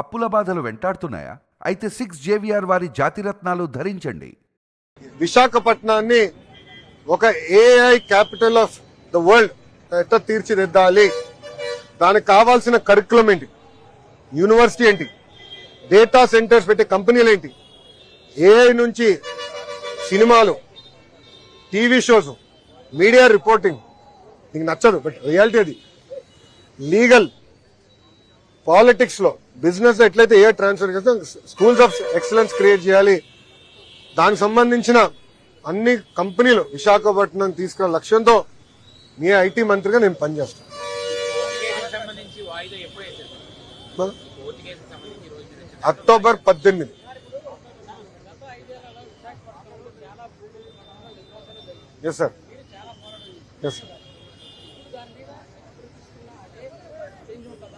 అప్పుల బాధలు వెంటాడుతున్నాయా? అయితే సిక్స్ జేవిఆర్ వారి జాతిరత్నాలు ధరించండి. విశాఖపట్నాన్ని ఒక AI capital of the world ఎట్లా తీర్చిదిద్దాలి? దానికి కావాల్సిన కరికులం ఏంటి? యూనివర్సిటీ ఏంటి? డేటా సెంటర్స్ పెట్టే కంపెనీలు ఏంటి? ఏఐ నుంచి సినిమాలు టీవీ షోస్ మీడియా రిపోర్టింగ్ నీకు నచ్చదు బట్ రియాలిటీ అది. లీగల్ పాలిటిక్స్లో బిజినెస్ ఎట్లయితే ఏ ట్రాన్స్ఫర్ చేస్తే స్కూల్స్ ఆఫ్ ఎక్సలెన్స్ క్రియేట్ చేయాలి. దానికి సంబంధించిన అన్ని కంపెనీలు విశాఖపట్నం తీసుకున్న లక్ష్యంతో మీ ఐటీ మంత్రిగా నేను పనిచేస్తాను. అక్టోబర్ పద్దెనిమిది. Yes sir yes sir sir sir ఇంకో కంటిన్యూషన్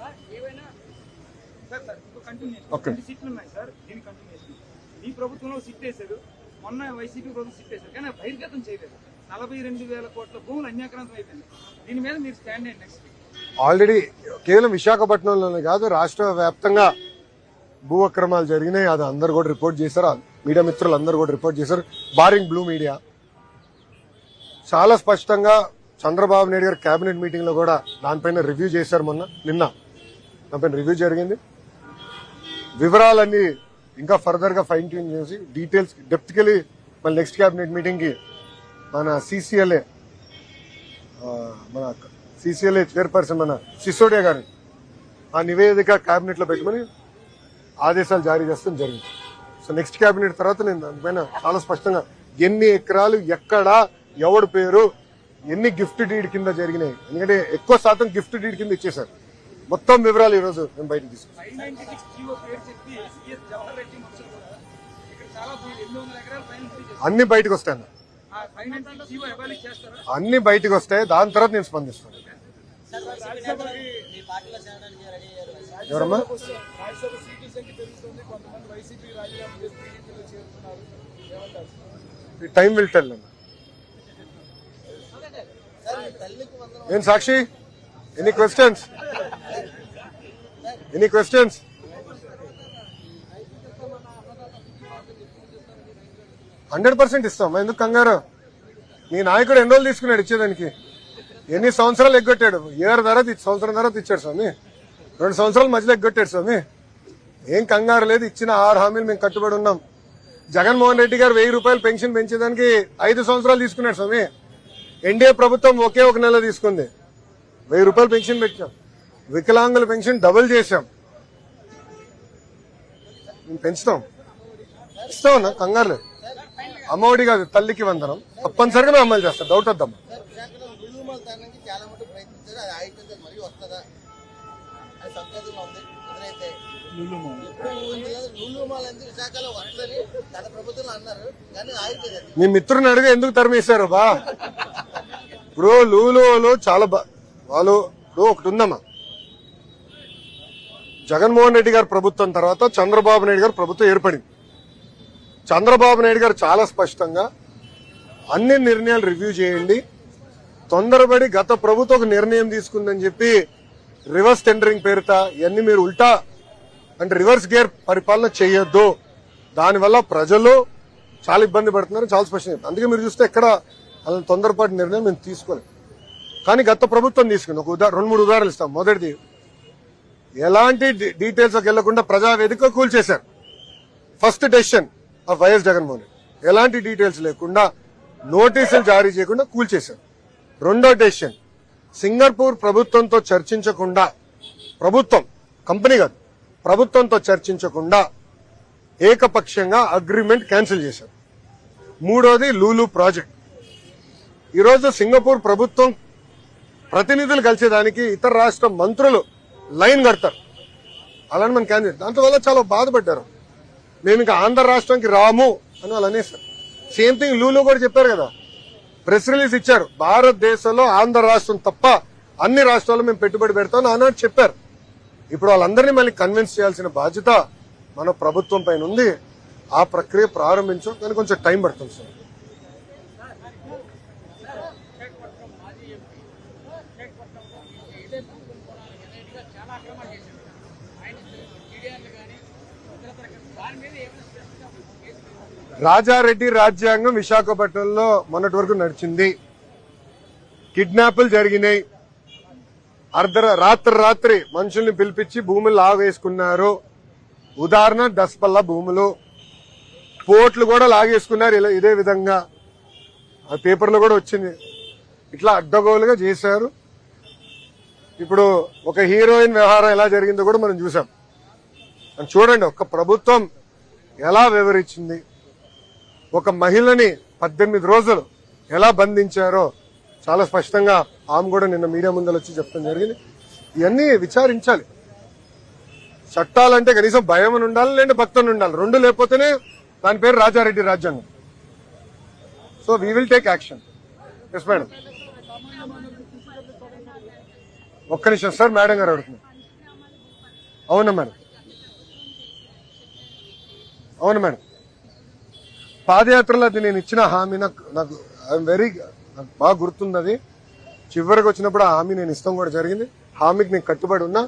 ఓకే. రెండు సీట్లు ఉన్నాయి సార్. దీని కంటిన్యూషన్ ఈ ప్రభుత్వంలో సిట్ వేశారు. మొన్న వైసీపీ ప్రభుత్వం సిట్ వేశారు. కానీ బహిర్గతం చేయలేదు. నలభై రెండు వేల కోట్ల భూములు అన్యాక్రాంతం అయిపోయింది. దీని మీద మీరు స్టాండ్ అయ్యండి నెక్స్ట్ ఆల్రెడీ కేవలం విశాఖపట్నంలోనే కాదు రాష్ట్ర వ్యాప్తంగా భూ అక్రమాలు జరిగినాయి. అది అందరు కూడా రిపోర్ట్ చేశారు. మీడియా మిత్రులు అందరు కూడా రిపోర్ట్ చేశారు. బారింగ్ బ్లూ మీడియా చాలా స్పష్టంగా చంద్రబాబు నాయుడు గారు కేబినెట్ మీటింగ్లో కూడా దానిపైన రివ్యూ చేశారు మొన్న నిన్న. దానిపైన రివ్యూ జరిగింది. వివరాలన్నీ ఇంకా ఫర్దర్గా ఫైన్ ట్యూన్ చేసి డీటెయిల్స్ డెప్త్కెళ్ళి మళ్ళీ నెక్స్ట్ క్యాబినెట్ మీటింగ్కి మన సిసిఎల్ఏ మన సిసిఎల్ఏ చైర్పర్సన్ మన సిసోడియా గారు ఆ నివేదిక క్యాబినెట్లో పెట్టుకుని ఆదేశాలు జారీ చేస్తాం జరిగింది. సో నెక్స్ట్ క్యాబినెట్ తర్వాత నేను దానిపైన చాలా స్పష్టంగా ఎన్ని ఎకరాలు ఎక్కడ ఎవడి పేరు ఎన్ని గిఫ్ట్ డీడ్ కింద జరిగినాయి. ఎందుకంటే ఎక్కువ శాతం గిఫ్ట్ డీడ్ కింద ఇచ్చేశారు. మొత్తం వివరాలు ఈ రోజు నేను బయటకు చేశారు అన్ని బయటకు వస్తాయి అన్న. బయటకు వస్తాయి. దాని తర్వాత నేను స్పందిస్తాను. ఎవరమ్మా? టైం విల్ టెల్ ఏం Sakshi? Any questions? Any questions hundred percent ఇస్తాం. ఎందుకు కంగారు? మీ నాయకుడు ఎన్ని రోజులు తీసుకున్నాడు ఇచ్చేదానికి? ఎన్ని సంవత్సరాలు ఎగ్గొట్టాడు? ఇయర్ తర్వాత ఇచ్చి- సంవత్సరం తర్వాత ఇచ్చాడు స్వామి. రెండు సంవత్సరాల మధ్యలో ఎగ్గొట్టాడు స్వామి. ఏం కంగారు లేదు. ఇచ్చిన ఆరు హామీలు మేము కట్టుబడి ఉన్నాం. జగన్మోహన్ రెడ్డి గారు వెయ్యి రూపాయలు పెన్షన్ పెంచేదానికి ఐదు సంవత్సరాలు తీసుకున్నాడు స్వామి. ఎన్డీఏ ప్రభుత్వం ఒకే ఒక నెల తీసుకుంది. వెయ్యి రూపాయలు పెన్షన్ పెట్టాం. వికలాంగుల పెన్షన్ డబుల్ చేశాం. పెంచుతాం. ఇస్తాం అన్న కంగారు లేదు. అమ్మఒడి కాదు తల్లికి వందనం. తప్పనిసరిగా మేము అమలు చేస్తాం. డౌట్ వద్దాం మీ మిత్రుని అడిగి ఎందుకు తరిమేశారు బా? ఇప్పుడు లూలో చాలా బా వాళ్ళు ఇప్పుడు ఒకటి ఉందమ్మా. జగన్మోహన్ రెడ్డి గారి ప్రభుత్వం తర్వాత చంద్రబాబు నాయుడు గారు ప్రభుత్వం ఏర్పడింది. చంద్రబాబు నాయుడు గారు చాలా స్పష్టంగా అన్ని నిర్ణయాలు రివ్యూ చేయండి. తొందరపడి గత ప్రభుత్వం ఒక నిర్ణయం తీసుకుందని చెప్పి రివర్స్ టెండరింగ్ పేరుత ఇవన్నీ మీరు ఉల్టా అంటే రివర్స్ గేర్ పరిపాలన చేయొద్దు. దానివల్ల ప్రజలు చాలా ఇబ్బంది పడుతున్నారు చాలా స్పష్టంగా అందుకే మీరు చూస్తే ఎక్కడ అలా తొందరపాటు నిర్ణయం మేము తీసుకోలేదు. కానీ గత ప్రభుత్వం తీసుకుంది. ఒక రెండు మూడు ఉదాహరణలు ఇస్తాం. మొదటిది ఎలాంటి డీటెయిల్స్కి డీటెయిల్స్ వెళ్ళకుండా Prajavedika కూల్చేశారు. First decision of YS Jaganmohan Reddy ఎలాంటి డీటెయిల్స్ లేకుండా నోటీసులు జారీ చేయకుండా కూల్చేశారు. రెండో డెసిషన్ సింగపూర్ ప్రభుత్వంతో చర్చించకుండా ప్రభుత్వం కంపెనీ కాదు ప్రభుత్వంతో చర్చించకుండా ఏకపక్షంగా అగ్రిమెంట్ క్యాన్సిల్ చేశారు. మూడోది లూలు ప్రాజెక్ట్ ఈరోజు సింగపూర్ ప్రభుత్వం ప్రతినిధులు కలిసేదానికి ఇతర రాష్ట్ర మంత్రులు లైన్ కడతారు. అలానే మన క్యాండిడేట్ దాంతో చాలా బాధపడ్డారు. మేము ఇంకా ఆంధ్ర రాష్ట్రానికి రాము అని వాళ్ళు అనేసారు సేమ్ థింగ్ లూలు కూడా చెప్పారు కదా. ప్రెస్ రిలీజ్ ఇచ్చారు. భారతదేశంలో ఆంధ్ర రాష్ట్రం తప్ప అన్ని రాష్ట్రాల్లో మేము పెట్టుబడి పెడతామని ఆనాడు చెప్పారు. ఇప్పుడు వాళ్ళందరినీ మళ్ళీ కన్విన్స్ చేయాల్సిన బాధ్యత మన ప్రభుత్వం పైన ఉంది. ఆ ప్రక్రియ ప్రారంభించడం దానికి కొంచెం టైం పడుతుంది సార్ చాలా అక్రమాలు చేశారు ఆయన టీడీఆర్ రాజారెడ్డి రాజ్యాంగం విశాఖపట్నంలో మొన్నటి వరకు నడిచింది. కిడ్నాపులు జరిగినాయి. అర్ధ రాత్రి రాత్రి మనుషుల్ని పిలిపించి భూములు లాగేసుకున్నారు. ఉదాహరణ దసపల్ల భూములు. పోర్ట్లు కూడా లాగేసుకున్నారు ఇలా ఇదే విధంగా. ఆ పేపర్లో కూడా వచ్చింది. ఇట్లా అడ్డగోలుగా చేశారు. ఇప్పుడు ఒక హీరోయిన్ వ్యవహారం ఎలా జరిగిందో కూడా మనం చూసాం. చూడండి ఒక ప్రభుత్వం ఎలా వివరించింది. ఒక మహిళని పద్దెనిమిది రోజులు ఎలా బంధించారో చాలా స్పష్టంగా ఆమె కూడా నిన్న మీడియా ముందర వచ్చి చెప్పడం జరిగింది. ఇవన్నీ విచారించాలి. చట్టాలంటే కనీసం భయం ఉండాలి లేదంటే భక్తుని ఉండాలి. రెండు లేకపోతేనే దాని పేరు రాజారెడ్డి రాజ్యాంగం. So we will take action yes madam ఒక్క నిమిషం సార్ మేడం గారు అడుగుతున్నారు. అవునా మేడం అవును మేడం పాదయాత్రలో అది నేను ఇచ్చిన హామీ నాకు నాకు ఐఎమ్ వెరీ నాకు బాగా గుర్తుంది అది చివరికి వచ్చినప్పుడు ఆ హామీ నేను ఇస్తాం కూడా జరిగింది. హామీకి నేను కట్టుబడి ఉన్నా.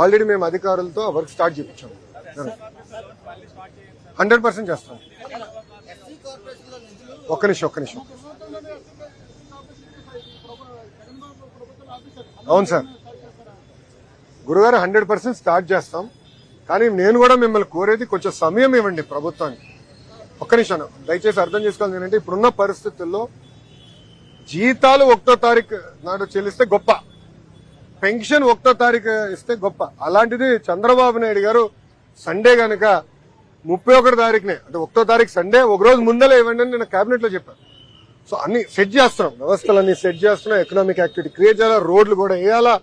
ఆల్రెడీ మేము అధికారులతో వర్క్ స్టార్ట్ చేయించాము హండ్రెడ్ పర్సెంట్ చేస్తాం. ఒక్క నిమిషం ఒక్క నిమిషం. అవును సార్. గురుగారు హండ్రెడ్ పర్సెంట్ స్టార్ట్ చేస్తాం. కానీ నేను కూడా మిమ్మల్ని కోరేది కొంచెం సమయం ఇవ్వండి ప్రభుత్వానికి. ఒక్క నిమిషం దయచేసి అర్థం చేసుకోవాలి ఏంటంటే ఇప్పుడున్న పరిస్థితుల్లో జీతాలు ఒకటో తారీఖు నాడు చెల్లిస్తే గొప్ప. పెన్షన్ ఒకటో తారీఖు ఇస్తే గొప్ప. అలాంటిది చంద్రబాబు నాయుడు గారు సండే గనక ముప్పై ఒకటి తారీఖునే అంటే ఒకటో తారీఖు సండే ఒక రోజు ముందలే ఇవ్వండి అని నేను కేబినెట్లో చెప్పాను. సో అన్ని సెట్ చేస్తున్నాం. వ్యవస్థలన్నీ సెట్ చేస్తున్నాం. ఎకనామిక్ యాక్టివిటీ క్రియేట్ చేయాలా? రోడ్లు కూడా వేయాలా?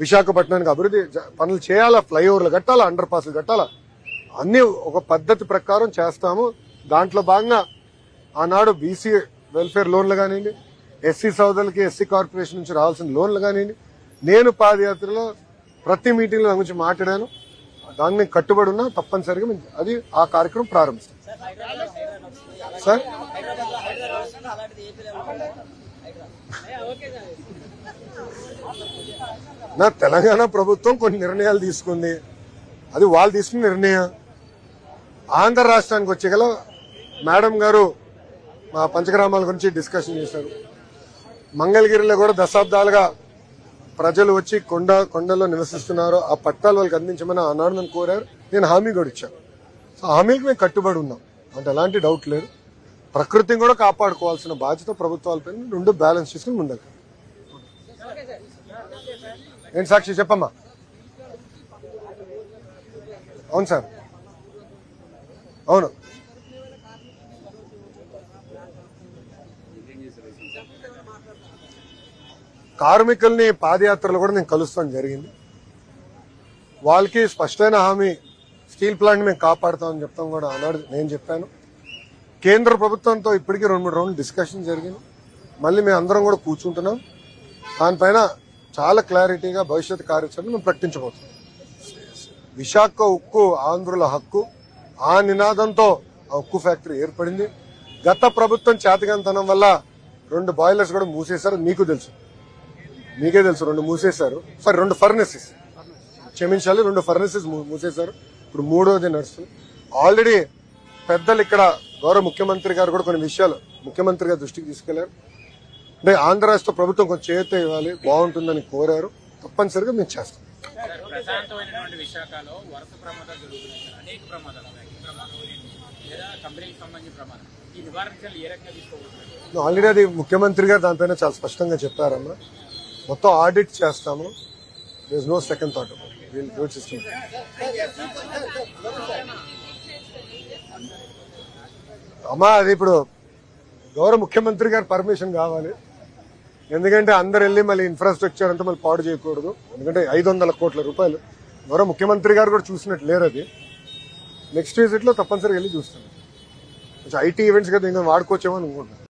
విశాఖపట్నానికి అభివృద్ధి పనులు చేయాలా? ఫ్లైఓవర్లు కట్టాలా? అండర్ పాస్లు కట్టాలా? అన్ని ఒక పద్ధతి ప్రకారం చేస్తాము. దాంట్లో భాగంగా ఆనాడు బీసీ వెల్ఫేర్ లోన్లు కానివ్వండి ఎస్సీ సోదరులకి ఎస్సీ కార్పొరేషన్ నుంచి రావాల్సిన లోన్లు కానివ్వండి నేను పాదయాత్రలో ప్రతి మీటింగ్లో దాని గురించి మాట్లాడాను. దాన్ని నేను కట్టుబడి ఉన్నా తప్పనిసరిగా అది ఆ కార్యక్రమం ప్రారంభిస్తాం. సార్? నా తెలంగాణ ప్రభుత్వం కొన్ని నిర్ణయాలు తీసుకుంది. అది వాళ్ళు తీసుకున్న నిర్ణయం. ఆంధ్ర రాష్ట్రానికి వచ్చే గల మేడం గారు మా పంచగ్రామాల గురించి డిస్కషన్ చేశారు. మంగళగిరిలో కూడా దశాబ్దాలుగా ప్రజలు వచ్చి కొండ కొండలో నివసిస్తున్నారు. ఆ పట్టాలు వాళ్ళకి అందించమని ఆనాడు నన్ను కోరారు. నేను హామీ కూడా ఇచ్చాను సో హామీకి మేము కట్టుబడి ఉన్నాం. అంటే ఎలాంటి డౌట్ లేదు. ప్రకృతిని కూడా కాపాడుకోవాల్సిన బాధ్యత ప్రభుత్వాలపై రెండు బ్యాలెన్స్ చేసుకుని ముందుకు ఏంటి సాక్షి చెప్పమ్మా? అవును సార్. అవును. కార్మికుల్ని పాదయాత్రలు కూడా నేను కలుస్తాం జరిగింది. వాళ్ళకి స్పష్టమైన హామీ స్టీల్ ప్లాంట్ మేము కాపాడుతామని చెప్తాం కూడా అన్నాడు నేను చెప్పాను. కేంద్ర ప్రభుత్వంతో ఇప్పటికీ రెండు మూడు రౌండ్ డిస్కషన్ జరిగింది. మళ్ళీ మేము అందరం కూడా కూర్చుంటున్నాం. దానిపైన చాలా క్లారిటీగా భవిష్యత్ కార్యాచరణ మేము ప్రకటించబోతున్నాం. విశాఖ ఉక్కు ఆంధ్రుల హక్కు ఆ నినాదంతో ఆ ఉక్కు ఫ్యాక్టరీ ఏర్పడింది. గత ప్రభుత్వం చేతకంతనం వల్ల రెండు బాయిలర్స్ కూడా మూసేశారు. మీకు తెలుసు. మీకే తెలుసు. రెండు మూసేశారు. సారీ రెండు ఫర్నెసెస్. క్షమించాలి రెండు ఫర్నెసెస్ మూసేశారు. ఇప్పుడు మూడోది నడుస్తుంది ఆల్రెడీ పెద్దలు ఇక్కడ గౌరవ ముఖ్యమంత్రి గారు కూడా కొన్ని విషయాలు ముఖ్యమంత్రి గారు దృష్టికి తీసుకెళ్ళారు. అంటే ఆంధ్ర రాష్ట్ర ప్రభుత్వం కొంచెం చేత ఇవ్వాలి బాగుంటుందని కోరారు. తప్పనిసరిగా మేము చేస్తాం. ప్రశాంతమైనటువంటి విశాఖలో వరుస ప్రమాదాలు జరుగుతున్నాయి సార్. అనేక ప్రమాదాలు వ్యాక్సిన్ ప్రమాదం లేదా కంపెనీకి సంబంధించిన ప్రమాదం. ఈ నివారణ చర్యలు ఏ రకంగా తీసుకోవచ్చు ఆల్రెడీ అది ముఖ్యమంత్రి గారు దానిపైన చాలా స్పష్టంగా చెప్పారమ్మా. మొత్తం ఆడిట్ చేస్తాము. There's no second thought system అమ్మా అది ఇప్పుడు గౌరవ ముఖ్యమంత్రి గారు పర్మిషన్ కావాలి. ఎందుకంటే అందరు వెళ్ళి మళ్ళీ ఇన్ఫ్రాస్ట్రక్చర్ అంతా మళ్ళీ పాడు చేయకూడదు. ఎందుకంటే ఐదు వందల కోట్ల రూపాయలు. మరో ముఖ్యమంత్రి గారు కూడా చూసినట్టు లేరు అది. నెక్స్ట్ విజిట్లో తప్పనిసరిగా వెళ్ళి చూస్తాను. కొంచెం ఐటీ ఈవెంట్స్ కదా ఇంకా వాడుకోవచ్చేమో అనుకుంటున్నాను.